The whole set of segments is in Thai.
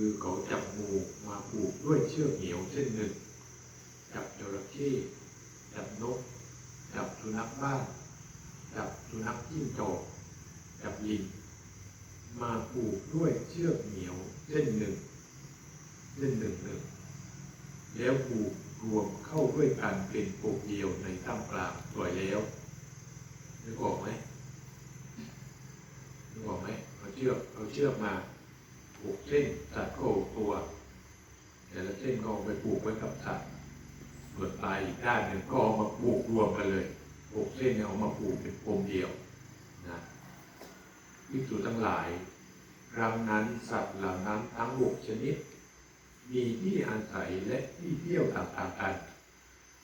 คือเขาจับงูมาผูกด้วยเชือกเหนียวเส้นหนึ่ง จับจระเข้จับนก จับสุนัขบ้าน จับสุนัขจิ้งจอกจับลิงมาผูกด้วยเชือกเหนียวเส้นหนึ่งเส้นหนึ่งหนึ่งแล้วผูกรวมเข้าด้วยกันเป็นปกเดียวในท่ามกลางสวยแล้วนึกออกไหมนึกออกไหมเอาเชือกเอาเชือกมา ผูกเส้นสัตัดโคตัว แต่ละเส้นก็เอาไปผูกไว้กับสัตว์ส่วนปลายอีกด้านหนึ่งก็เอามาผูกรวมกันเลยผูกเส้นเนี่ยเอามาผูกเป็นปมเดียวนะวิจุทั้งหลาย ครั้งนั้นสัตว์เหล่านั้นทั้งหกชนิด มีที่อาศัยและที่เที่ยวต่างๆกัน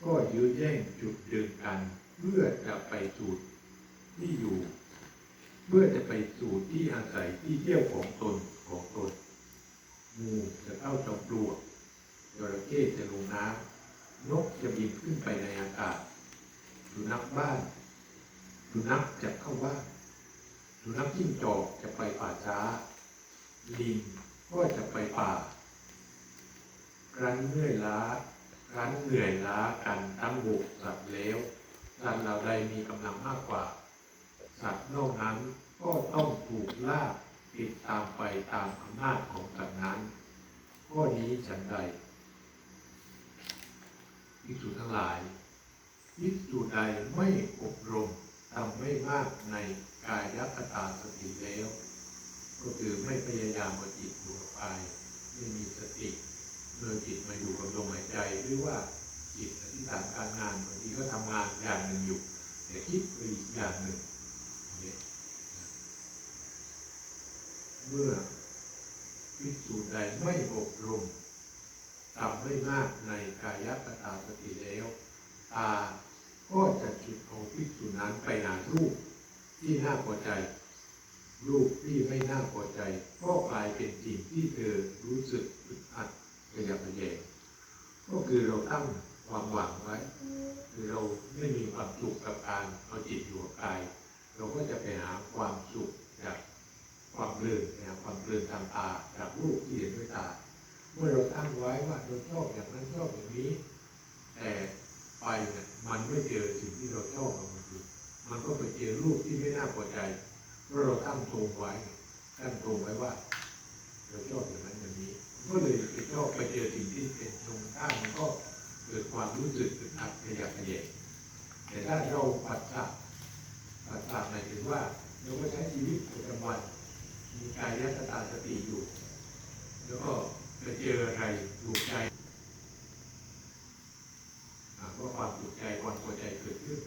ก็ยื้อแย่งจุดดึงกันเพื่อจะไปสู่ที่อยู่ เพื่อจะไปสู่ที่อาศัยที่เที่ยวของตน ของตนงูจะเข้าจอมปลวกจระเข้จะลงน้ำนกจะบินขึ้นไปในอากาศสุนัขบ้านสุนัขจะเข้าบ้านสุนัขจิ้งจอกจะไปป่าช้า ลิงก็จะไปป่า ครั้นเหนื่อยล้า ครั้นเหนื่อยล้ากันทั้งหกสัตว์แล้วสัตว์เหล่าใดมีกำลังมากกว่า สัตว์นอกนั้นก็ต้องถูกลาก ติดตามไปตามอำนาจของสัตว์นั้นข้อนี้ฉันใดภิกษุทั้งหลายภิกษุใดไม่อบรมทำไม่มากในกายคตาสติแล้ว ก็คือไม่พยายามเอาจิตอยู่กับกายไม่มีสติเมื่อจิตมาอยู่กับลมหายใจหรือว่าจิตอธิษฐานการงานบางทีก็ทำงานอย่างหนึ่งอยู่แต่คิดไปอีกอย่างหนึ่ง เมื่อพิสูจน์ใดไม่อบรมทำไม่มากในกายคตาสติแล้วตาก็จะจุดเอาพิสูจน์นั้นไปหารูปที่น่าพอใจ รูปที่ไม่น่าพอใจ ก็กลายเป็นสิ่งที่เธอรู้สึกอึดอัดกระยับกระแยงก็คือเราตั้งไว้ คือเราไม่มีความสุขกับการเอาจิตอยู่กับกาย เราก็จะไปหาความสุขจากความเพลินนะความเพลินทางตาจากรูปที่เห็นด้วยตา เมื่อเราตั้งไว้ว่าเราชอบอย่างนั้นชอบอย่างนี้ แต่ไปเนี่ยมันไม่เจอสิ่งที่เราชอบมันคือมันก็ไปเจอรูปที่ไม่น่าพอใจเพราะเราตั้งตรงไว้ตั้งตรงไว้ว่า เราชอบอย่างนั้นอย่างนี้ ก็เลยไปชอบไปเจอสิ่งที่เป็นตรงข้ามมันก็เกิดความรู้สึกอึดอัดขยักขยงแต่ถ้าเราปัดสักปัดสักหมายถึงว่าเราก็ใช้ชีวิตประจำวันมีกายยัตตาสติอยู่ แล้วก็ ไปเจออะไรถูกใจอ่าว่าความถูกใจความพอใจเกิดขึ้น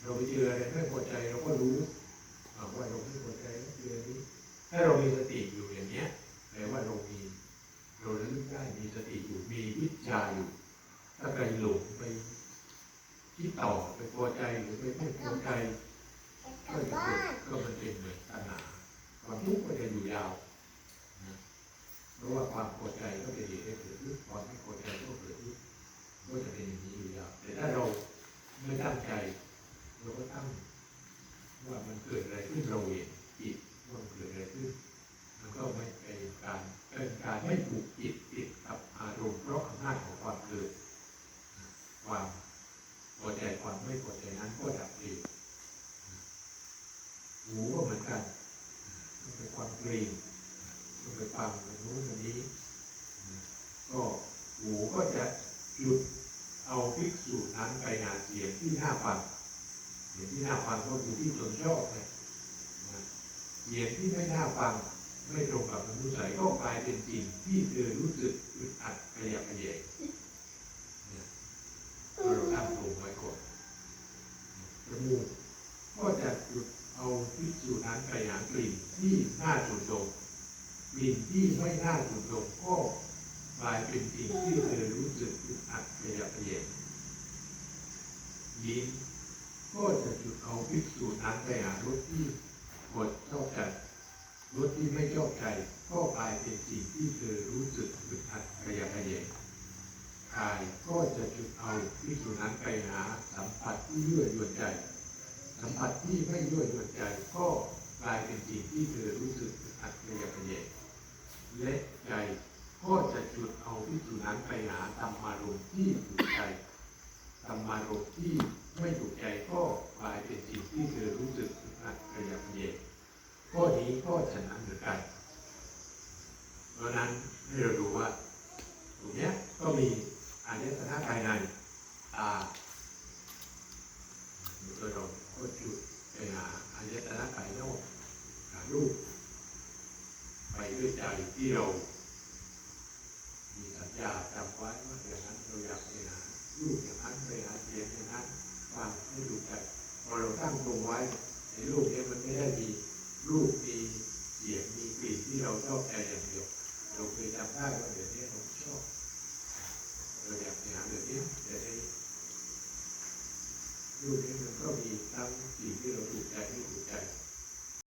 เราไปเจออะไรไม่พอใจเราก็รู้อ่าว่าเราไม่พอใจเจอนี้ถ้าเรามีสติอยู่อย่างเนี้ยแปลว่าเรามี เราระลึกได้มีสติอยู่มีวิชาอยู่ ถ้าไปหลงไปคิดต่อไปพอใจหรือไปไม่พอใจก็จะเกิดก็มันเป็นเหมือนตัณหาความทุกข์ก็จะอยู่ยาว ราะว่าความพอใจก็เป็นเหตุให้เกิดทุกข์ความไม่พอใจก็เกิดทุกข์ก็จะเป็นอย่างนี้อยู่ยาวแต่ถ้าเราไม่ตั้งใจเราก็ตั้งว่ามันเกิดอะไรขึ้นเราเห็นจิตว่ามันเกิดอะไรขึ้นมันก็ไม่เป็นการเป็นการไม่ผูกจิตติดกับอารมณ์เพราะอำนาจของความเกิด ความพอใจความไม่พอใจนั้นก็ดับเองหูก็เหมือนกันมันเป็นความเกรง มันไปฟังมันรู้มันนี้ ก็หูก็จะหยุดเอาภิกษุนั้นไปหาเสียงที่หน่าฟังเสียงที่หน่าฟังก็คือที่ตนชอบนะเสียงที่ไม่น่าฟังไม่ตรงกับมนุษย์ใสยก็กลายเป็นจริงที่เธอรู้สึกอึดอัดขยับขยงเนี่ยเราตั้งตรงไว้ก่อนจมูกก็จะหยุดเอาพิจูนั้นไปหากลิ่นที่น่าจุดดม กลิ่นที่ไม่น่าจุดดมก็กลายเป็นสิ่งที่เธอรู้สึกอึดอัดขยับขยงยิ้มก็จะจุดเอาพิจูนั้นไปหารสที่กดชอบใจรถที่ไม่ชอบใจก็กลายเป็นสิ่งที่เธอรู้สึกอึดอัดขยะแขยงกายก็จะจุดเอาที่สุนั้นไปหาสัมผัสที่ยั่วยวนใจ สัมผัสที่ไม่ยั่วยวนใจก็กลายเป็นสิ่งที่เธอรู้สึ ก็จะจุดเอาพิจุนั้นไปหาธรรมารมณ์ที่ถูกใจธรรมารมณ์ที่ไม่ถูกใจก็กลายเป็นสิ่งที่เธอรู้สึกอึดอัดขยับเย็นข้อนี้ก็ฉะนั้นเหมือนกัน เพราะนั้นให้เราดูว่าตรงนี้ก็มีอายตนะภายในตาโดยเราก็จุดไปหาอายตนะภายนอกหารูปไปด้วยใจที่เรา มีสัญญาจำไว้ว่าอย่างนั้นเราอยากไปูกอย่างนั้นไปหาเสียงอย่างนั้นฟังให้ดูใจพอเราตั้งตรงไว้ ในรูปนี้มันไม่ได้มีรูปมีเสียงมีกลิ่นที่เราชอบใจอย่างเดียว เราเคยจำได้ว่าเดี๋ยวนี้เราชอบเราอยากไปหาเดี๋ยวนี้จะได้รูปนี้